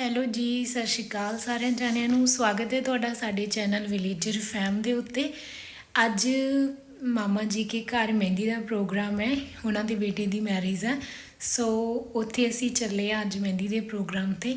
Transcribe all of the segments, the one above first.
Hello ਜੀ, ਸਤਿ ਸ਼੍ਰੀ ਅਕਾਲ ਸਾਰਿਆਂ ਜਾਣਿਆਂ ਨੂੰ। ਸਵਾਗਤ ਹੈ ਤੁਹਾਡਾ ਸਾਡੇ ਚੈਨਲ ਵਿਲੇਜਰ ਫੈਮ ਦੇ ਉੱਤੇ। ਅੱਜ ਮਾਮਾ ਜੀ ਕੇ ਘਰ ਮਹਿੰਦੀ ਦਾ ਪ੍ਰੋਗਰਾਮ ਹੈ, ਉਹਨਾਂ ਦੇ ਬੇਟੇ ਦੀ ਮੈਰਿਜ ਹੈ। ਸੋ ਉੱਥੇ ਅਸੀਂ ਚੱਲੇ ਆ ਅੱਜ ਮਹਿੰਦੀ ਦੇ ਪ੍ਰੋਗਰਾਮ ਤੇ।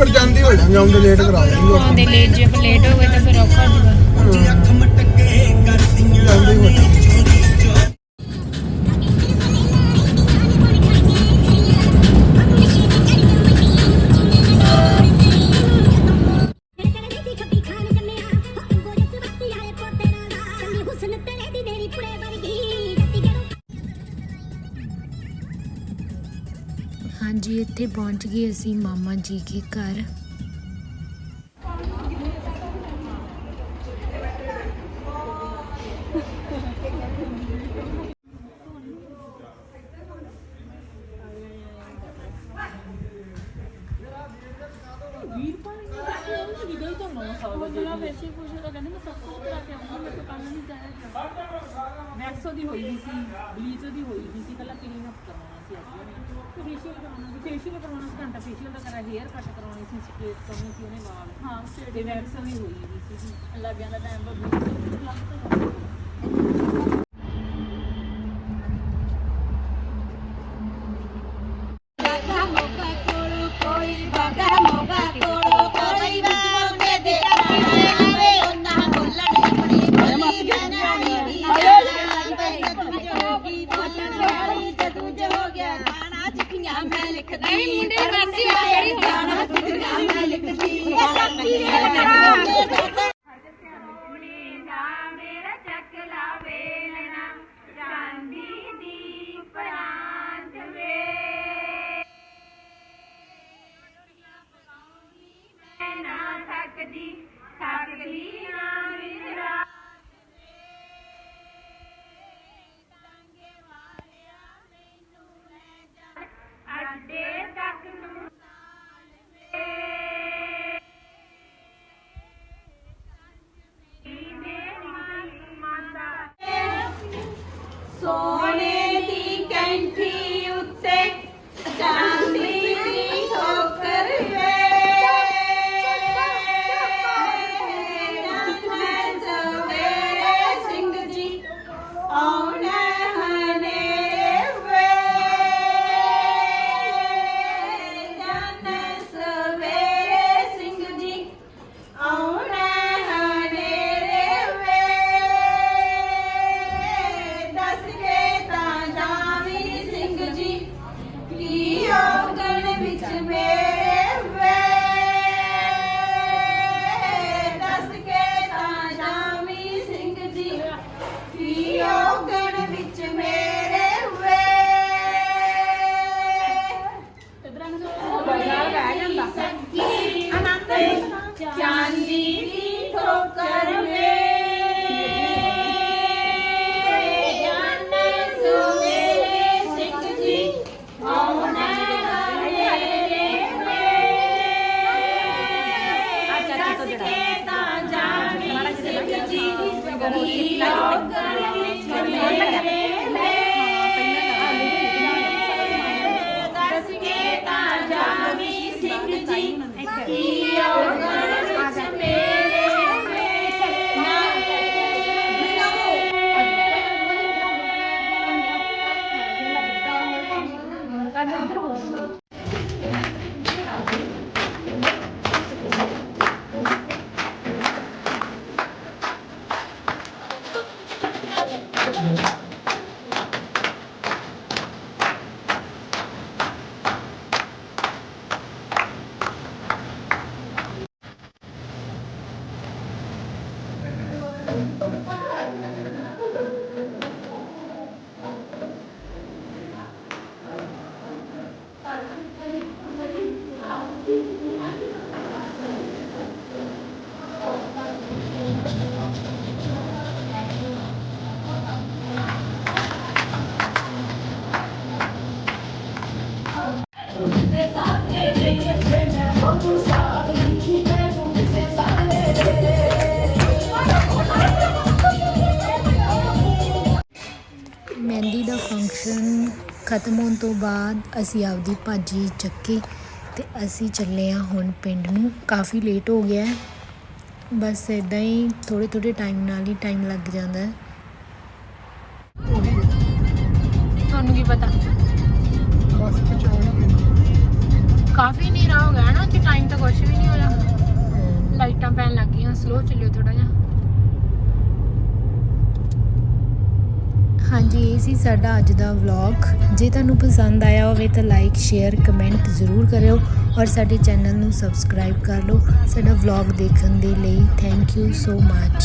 ਪਰ ਜਾਂਦੇ ਹੋ ਜਾਣਗੇ ਆਉਂਦੇ ਲੇਟ ਕਰਾ ਦੇਣਗੇ ਆਉਂਦੇ ਲੇਟ ਜੇ ਆਪਾਂ ਲੇਟ ਹੋ ਗਏ ਤਾਂ ਫਿਰ ਔਖਾ ਹੋ। ਜਾਊਗਾ ਜਾਂਦੇ ਹੋ ਜਾਣਗੇ ਹਾਂਜੀ, ਇੱਥੇ ਪਹੁੰਚ ਗਏ ਅਸੀਂ ਮਾਮਾ ਜੀ ਕੇ ਘਰ। ਵੈਕਸੋ ਦੀ ਹੋਈ ਵੀ ਸੀ, ਬਲੀਚ ਦੀ ਹੋਈ ਵੀ ਸੀ, ਪਹਿਲਾਂ ਕਲੀਨ ਅਪ ਸੀ ਫੇਸ਼ੀਅਲ ਸੀ ਸੀ ਘੰਟਾ ਫੇਸ਼ੀਅਲ ਦਾ ਕਰਾ ਹੇਅਰ ਕੱਟ ਕਰਾਉਣੀ ਸੀ ਸਟ੍ਰੇਟ ਕਰਨੀ ਸੀ ਉਹਨੇ ਵਾਲ ਹਾਂ ਤੇ ਵੈਕਸੋ ਦੀ ਹੋਈ ਵੀ ਸੀ। ਲੱਗਿਆ ਦਾ ਟਾਈਮ ਬਾ ਬਲੀਚ ਲੱਗਦਾ ਨਹੀਂ ਮੁੰਡੇ ਮਾਸੀ ਆ ਜਿਹੜੀ ਗਾਣਾ ਮੈਂ ਲਿਖਦੀ ਇਹ ਚਾਚੀ ਦੇ ਮੇਰਾ ਚੱਕ ਲਾਵੇ Morning. ਕੀ ਔਗਣ ਖਤਮ ਹੋਣ ਤੋਂ ਬਾਅਦ ਅਸੀਂ ਆਪਦੀ ਭਾਜੀ ਚੱਕੀ ਤੇ ਅਸੀਂ ਚੱਲੇ ਆ ਹੁਣ ਪਿੰਡ ਨੂੰ। ਕਾਫੀ ਲੇਟ ਹੋ ਗਿਆ ਹੈ। ਬਸ ਇਦਾਂ ਹੀ ਥੋੜੇ ਥੋੜੇ ਟਾਈਮ ਨਾਲ ਹੀ ਟਾਈਮ ਲੱਗ ਜਾਂਦਾ ਹੈ। ਤੁਹਾਨੂੰ ਕੀ ਪਤਾ? ਬਸ ਹੀ ਕਾਫੀ ਹਨੇਰਾ ਹੋ ਗਿਆ ਨਾ ਕਿ ਟਾਈਮ ਤਾਂ ਕੁਝ ਵੀ ਨਹੀਂ ਹੋਇਆ। ਲਾਈਟਾਂ ਪੈਣ ਲੱਗ ਗਈਆਂ ਸਲੋ ਚੱਲਿਓ ਥੋੜਾ ਜਿਹਾ। ਹਾਂਜੀ, ਇਹ ਸੀ ਸਾਡਾ ਅੱਜ ਦਾ ਵਲੌਗ ਜੇ ਤੁਹਾਨੂੰ ਪਸੰਦ ਆਇਆ ਹੋਵੇ ਤਾਂ ਲਾਈਕ ਸ਼ੇਅਰ ਕਮੈਂਟ ਜ਼ਰੂਰ ਕਰਿਓ ਔਰ ਸਾਡੇ ਚੈਨਲ ਨੂੰ ਸਬਸਕ੍ਰਾਈਬ ਕਰ ਲਓ। ਸਾਡਾ ਵਲੌਗ ਦੇਖਣ ਦੇ ਲਈ ਥੈਂਕ ਯੂ ਸੋ ਮੱਚ